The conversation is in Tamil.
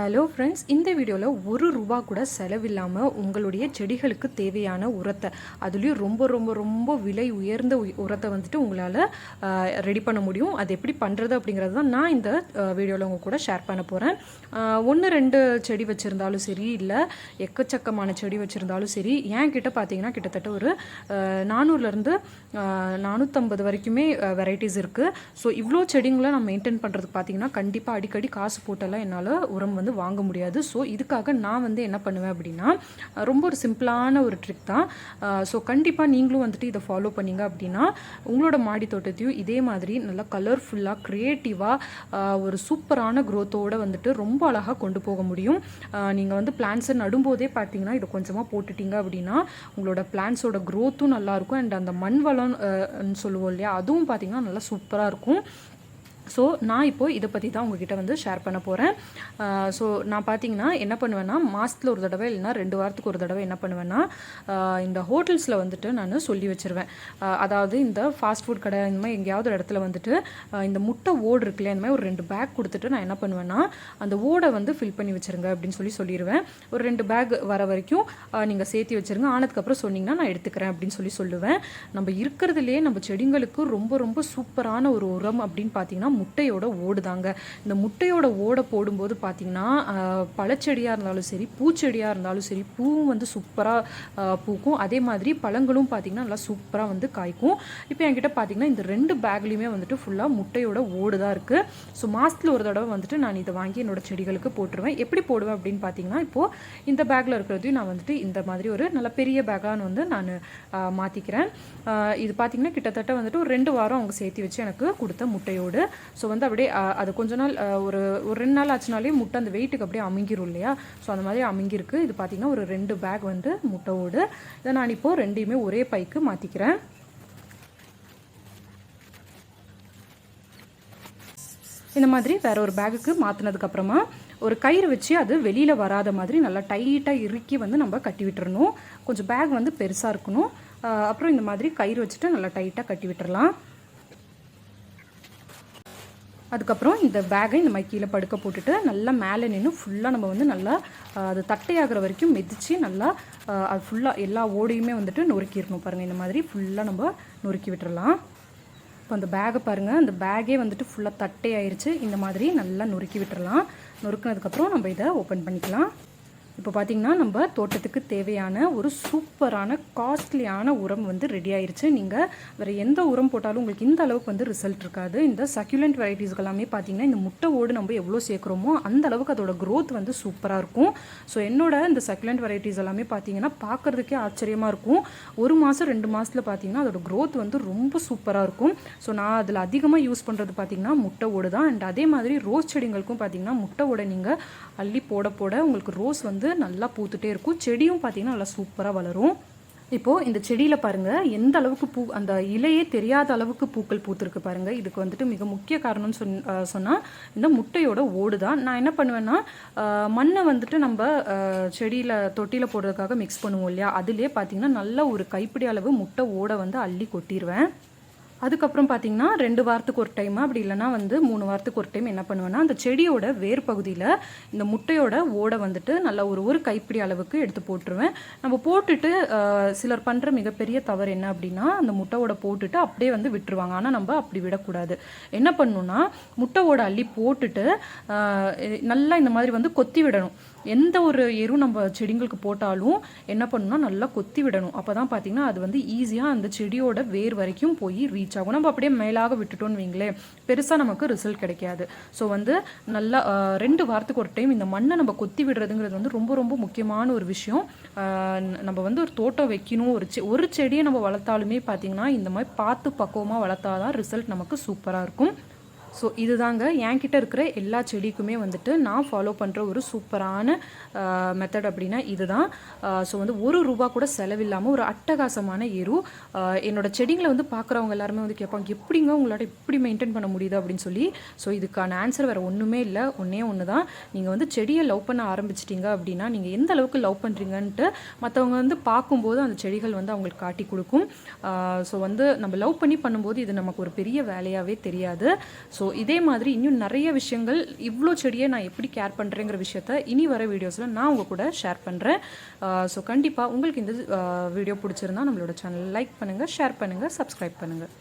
ஹலோ ஃப்ரெண்ட்ஸ் இந்த வீடியோவில் ஒரு ரூபா கூட செலவில்லாமல் உங்களுடைய செடிகளுக்கு தேவையான உரத்தை அதுலேயும் ரொம்ப ரொம்ப ரொம்ப விலை உயர்ந்த உரத்தை வந்துட்டு உங்களால் ரெடி பண்ண முடியும். அது எப்படி பண்ணுறது அப்படிங்கிறது தான் நான் இந்த வீடியோவில் உங்கள் கூட ஷேர் பண்ண போகிறேன் ஒன்று ரெண்டு செடி வச்சுருந்தாலும் சரி இல்லை எக்கச்சக்கமான செடி வச்சுருந்தாலும் சரி என் கிட்ட பார்த்தீங்கன்னா கிட்டத்தட்ட ஒரு நானூறுலேருந்து நானூற்றம்பது வரைக்குமே வெரைட்டிஸ் இருக்குது ஸோ இவ்வளோ செடிங்களை நான் மெயின்டைன் பண்ணுறதுக்கு பார்த்தீங்கன்னா கண்டிப்பாக அடிக்கடி காசு போட்டெல்லாம் என்னால் உரம் வந்து வாங்க முடியாது. ஸோ இதுக்காக நான் வந்து என்ன பண்ணுவேன் அப்படின்னா ரொம்ப ஒரு சிம்பிளான ஒரு ட்ரிக் தான். ஸோ கண்டிப்பாக நீங்களும் வந்துட்டு இதை ஃபாலோ பண்ணீங்க அப்படின்னா உங்களோட மாடி தோட்டத்தையும் இதே மாதிரி நல்லா கலர்ஃபுல்லாக க்ரியேட்டிவாக ஒரு சூப்பரான க்ரோத்தோடு வந்துட்டு ரொம்ப அழகாக கொண்டு போக முடியும். நீங்கள் வந்து பிளான்ஸை நடும்போதே பார்த்தீங்கன்னா இதை கொஞ்சமாக போட்டுட்டீங்க அப்படின்னா உங்களோட பிளான்ஸோட க்ரோத்தும் நல்லாயிருக்கும் அண்ட் அந்த மண் வளம் சொல்லுவோம் இல்லையா அதுவும் பார்த்தீங்கன்னா நல்லா சூப்பராக இருக்கும். ஸோ நான் இப்போது இதை பற்றி தான் உங்ககிட்ட வந்து ஷேர் பண்ண போகிறேன் ஸோ நான் பார்த்தீங்கன்னா என்ன பண்ணுவேன்னா மாதத்தில் ஒரு தடவை இல்லைன்னா ரெண்டு வாரத்துக்கு ஒரு தடவை என்ன பண்ணுவேன்னா இந்த ஹோட்டல்ஸில் வந்துட்டு நான் சொல்லி வச்சிருவேன். அதாவது இந்த ஃபாஸ்ட் ஃபுட் கடை இந்த மாதிரி எங்கேயாவது ஒரு இடத்துல வந்துட்டு இந்த முட்டை ஓடு இருக்குல்ல இந்த மாதிரி ஒரு ரெண்டு பேக் கொடுத்துட்டு நான் என்ன பண்ணுவேன்னா அந்த ஓடை வந்து ஃபில் பண்ணி வச்சுருங்க அப்படின்னு சொல்லி சொல்லிடுவேன் ஒரு ரெண்டு பேக் வர வரைக்கும் நீங்கள் சேர்த்து வச்சிருங்க. ஆனதுக்கப்புறம் சொன்னீங்கன்னா நான் எடுத்துக்கிறேன் அப்படின்னு சொல்லி சொல்லுவேன். நம்ம இருக்கிறதுலேயே நம்ம செடிங்களுக்கு ரொம்ப ரொம்ப சூப்பரான ஒரு உரம் அப்படின்னு பார்த்தீங்கன்னா முட்டையோட ஓடு தாங்க இந்த முட்டையோட ஓடை போடும்போது பார்த்தீங்கன்னா பழச்செடியாக இருந்தாலும் சரி பூச்செடியாக இருந்தாலும் சரி பூவும் வந்து சூப்பராக பூக்கும். அதே மாதிரி பழங்களும் பார்த்தீங்கன்னா நல்லா சூப்பராக வந்து காய்க்கும். இப்போ என்கிட்ட பார்த்தீங்கன்னா இந்த ரெண்டு பேக்லேயுமே வந்துட்டு ஃபுல்லாக முட்டையோட ஓடு தான் இருக்குது ஸோ மாதத்தில் ஒரு தடவை வந்துட்டு நான் இதை வாங்கி என்னோட செடிகளுக்கு போட்டுருவேன். எப்படி போடுவேன் அப்படின்னு பார்த்தீங்கன்னா இப்போது இந்த பேக்கில் இருக்கிறதையும் நான் வந்துட்டு இந்த மாதிரி ஒரு நல்ல பெரிய பேக்கான்னு வந்து நான் மாற்றிக்கிறேன் இது பார்த்தீங்கன்னா கிட்டத்தட்ட வந்துட்டு ஒரு ரெண்டு வாரம் அவங்க சேர்த்து வச்சு எனக்கு கொடுத்த முட்டையோடு. ஸோ வந்து அப்படியே அது கொஞ்ச நாள் ஒரு ஒரு ரெண்டு நாள் ஆச்சுனாலே முட்டை அந்த வெயிட்டுக்கு அப்படியே அமைங்கிரும் இல்லையா? ஸோ அந்த மாதிரி அமைங்கிருக்கு இது பார்த்தீங்கன்னா ஒரு ரெண்டு பேக் வந்து முட்டையோடு. இதை நான் இப்போது ரெண்டையுமே ஒரே பைக்கு மாற்றிக்கிறேன் இந்த மாதிரி வேற ஒரு பேக்குக்கு மாற்றினதுக்கப்புறமா ஒரு கயிறு வச்சு அது வெளியில் வராத மாதிரி நல்லா டைட்டாக இறுக்கி வந்து நம்ம கட்டி விட்டுறணும். கொஞ்சம் பேக் வந்து பெருசாக இருக்கணும். அப்புறம் இந்த மாதிரி கயிறு வச்சுட்டு நல்லா டைட்டாக கட்டி விட்டுறலாம். அதுக்கப்புறம் இந்த பேக்கை இந்த மாதிரி கீழே படுக்க போட்டுட்டு நல்லா மேலே நின்று ஃபுல்லாக நம்ம வந்து நல்லா அது தட்டையாகிற வரைக்கும் மிதித்து நல்லா அது ஃபுல்லாக எல்லா ஓடையுமே வந்துட்டு நொறுக்கிடணும் பாருங்கள் இந்த மாதிரி ஃபுல்லாக நம்ம நொறுக்கி விட்டுறலாம். இப்போ அந்த பேகை பாருங்கள் அந்த பேகே வந்துட்டு ஃபுல்லாக தட்டையாயிருச்சு. இந்த மாதிரி நல்லா நொறுக்கி விட்டுறலாம். நொறுக்கினதுக்கப்புறம் நம்ம இதை ஓப்பன் பண்ணிக்கலாம். இப்போ பார்த்தீங்கன்னா நம்ம தோட்டத்துக்கு தேவையான ஒரு சூப்பரான காஸ்ட்லியான உரம் வந்து ரெடி ஆயிருச்சு. நீங்கள் வேறு எந்த உரம் போட்டாலும் உங்களுக்கு இந்த அளவுக்கு வந்து ரிசல்ட் இருக்காது. இந்த சக்யூலண்ட் வெரைட்டிஸ்க்கு எல்லாமே பார்த்தீங்கன்னா இந்த முட்டை ஓடு நம்ம எவ்வளோ சேர்க்குறோமோ அந்த அளவுக்கு அதோட க்ரோத் வந்து சூப்பராக இருக்கும். ஸோ என்னோட இந்த சக்யூலண்ட் வெரைட்டிஸ் எல்லாமே பார்த்தீங்கன்னா பார்க்குறதுக்கே ஆச்சரியமாக இருக்கும். ஒரு மாதம் ரெண்டு மாதத்தில் பார்த்தீங்கன்னா அதோட க்ரோத் வந்து ரொம்ப சூப்பராக இருக்கும். ஸோ நான் அதில் அதிகமாக யூஸ் பண்ணுறது பார்த்தீங்கன்னா முட்டை ஓடு தான். அண்ட் அதே மாதிரி ரோஸ் செடிங்களுக்கும் பார்த்தீங்கன்னா முட்டை ஓடை நீங்கள் அள்ளி போட போட உங்களுக்கு ரோஸ் வந்து நல்லா பூத்துட்டே இருக்கும். செடியும் பார்த்தீங்கன்னா நல்லா சூப்பராக வளரும். இப்போது இந்த செடியில் பாருங்கள் எந்த அளவுக்கு பூ அந்த இலையே தெரியாத அளவுக்கு பூக்கள் பூத்திருக்கு பாருங்கள் இதுக்கு வந்துட்டு மிக முக்கிய காரணம்னு சொன் சொன்னால் இந்த முட்டையோட ஓடு தான் நான் என்ன பண்ணுவேன்னா மண்ணை வந்துட்டு நம்ம செடியில் தொட்டியில் போடுறதுக்காக மிக்ஸ் பண்ணுவோம் இல்லையா? அதுலேயே பார்த்தீங்கன்னா நல்ல ஒரு கைப்பிடி அளவு முட்டை ஓடை வந்து அள்ளி கொட்டிடுவேன் அதுக்கப்புறம் பார்த்தீங்கன்னா ரெண்டு வாரத்துக்கு ஒரு டைம் அப்படி இல்லைன்னா வந்து மூணு வாரத்துக்கு ஒரு டைம் என்ன பண்ணுவேன்னா அந்த செடியோட வேர் பகுதியில் இந்த முட்டையோட ஓடை வந்துட்டு நல்லா ஒரு ஒரு கைப்பிடி அளவுக்கு எடுத்து போட்டுருவேன். நம்ம போட்டுட்டு சிலர் பண்ணுற மிகப்பெரிய தவறு என்ன அப்படின்னா அந்த முட்டையோட போட்டுட்டு அப்படியே வந்து விட்டுருவாங்க. ஆனால் நம்ம அப்படி விடக்கூடாது. என்ன பண்ணணும்னா முட்டையோட அள்ளி போட்டுட்டு நல்லா இந்த மாதிரி வந்து கொத்தி விடணும். எந்த ஒரு எரு நம்ம செடிங்களுக்கு போட்டாலும் என்ன பண்ணணும்னா நல்லா கொத்தி விடணும். அப்போ தான் பார்த்தீங்கன்னா அது வந்து ஈஸியாக அந்த செடியோட வேர் வரைக்கும் போய் ரீச் ஆகும். நம்ம அப்படியே மேலாக விட்டுட்டோம்னு வைங்களேன் பெருசாக நமக்கு ரிசல்ட் கிடைக்காது. ஸோ வந்து நல்லா ரெண்டு வாரத்துக்கு ஒரு டைம் இந்த மண்ணை நம்ம கொத்தி விடுறதுங்கிறது வந்து ரொம்ப ரொம்ப முக்கியமான ஒரு விஷயம். நம்ம வந்து ஒரு தோட்டம் வைக்கணும் ஒரு செ ஒரு செடியை நம்ம வளர்த்தாலுமே பார்த்தீங்கன்னா இந்த மாதிரி பார்த்து பக்குவமாக வளர்த்தாதான் ரிசல்ட் நமக்கு சூப்பராக இருக்கும். ஸோ இதுதாங்க என்கிட்ட இருக்கிற எல்லா செடிக்குமே வந்துட்டு நான் ஃபாலோ பண்ணுற ஒரு சூப்பரான மெத்தட் அப்படின்னா இதுதான். ஸோ வந்து ஒரு ரூபா கூட செலவில்லாமல் ஒரு அட்டகாசமான எரு. என்னோட செடிங்களை வந்து பார்க்குறவங்க எல்லாருமே வந்து கேட்பாங்க எப்படிங்க உங்களால் எப்படி மெயின்டைன் பண்ண முடியுது? அப்படின்னு சொல்லி. ஸோ இதுக்கான ஆன்சர் வேறு ஒன்றுமே இல்லை. ஒன்றே ஒன்று தான் நீங்கள் வந்து செடியை லவ் பண்ண ஆரம்பிச்சிட்டிங்க அப்படின்னா நீங்கள் எந்த அளவுக்கு லவ் பண்ணுறீங்கன்ட்டு மற்றவங்க வந்து பார்க்கும்போது அந்த செடிகள் வந்து அவங்களுக்கு காட்டி கொடுக்கும். ஸோ வந்து நம்ம லவ் பண்ணி பண்ணும்போது இது நமக்கு ஒரு பெரிய வேலையாகவே தெரியாது. ஸோ ஸோ இதே மாதிரி இன்னும் நிறைய விஷயங்கள் இவ்வளோ செடியை நான் எப்படி கேர் பண்ணுறேங்கிற விஷயத்த இனி வர வீடியோஸில் நான் உங்கள் கூட ஷேர் பண்ணுறேன் ஸோ கண்டிப்பாக உங்களுக்கு இந்த வீடியோ பிடிச்சிருந்தா நம்மளோட சேனல் லைக் பண்ணுங்கள் ஷேர் பண்ணுங்கள் சப்ஸ்கிரைப் பண்ணுங்கள்